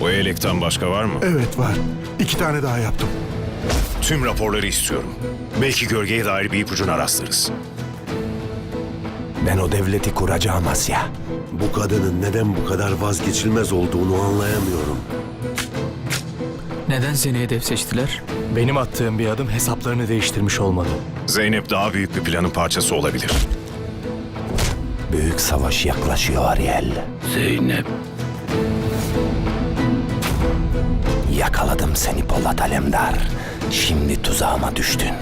Bu elekten başka var mı? Evet var. İki tane daha yaptım. Tüm raporları istiyorum. Belki gölgeye dair bir ipucuna rastlarız. Ben o devleti kuracağım Asya. Bu kadının neden bu kadar vazgeçilmez olduğunu anlayamıyorum. Neden seni hedef seçtiler? Benim attığım bir adım hesaplarını değiştirmiş olmalı. Zeynep daha büyük bir planın parçası olabilir. Büyük savaş yaklaşıyor Ariel. Zeynep. Yakaladım seni Polat Alemdar. Şimdi tuzağıma düştün.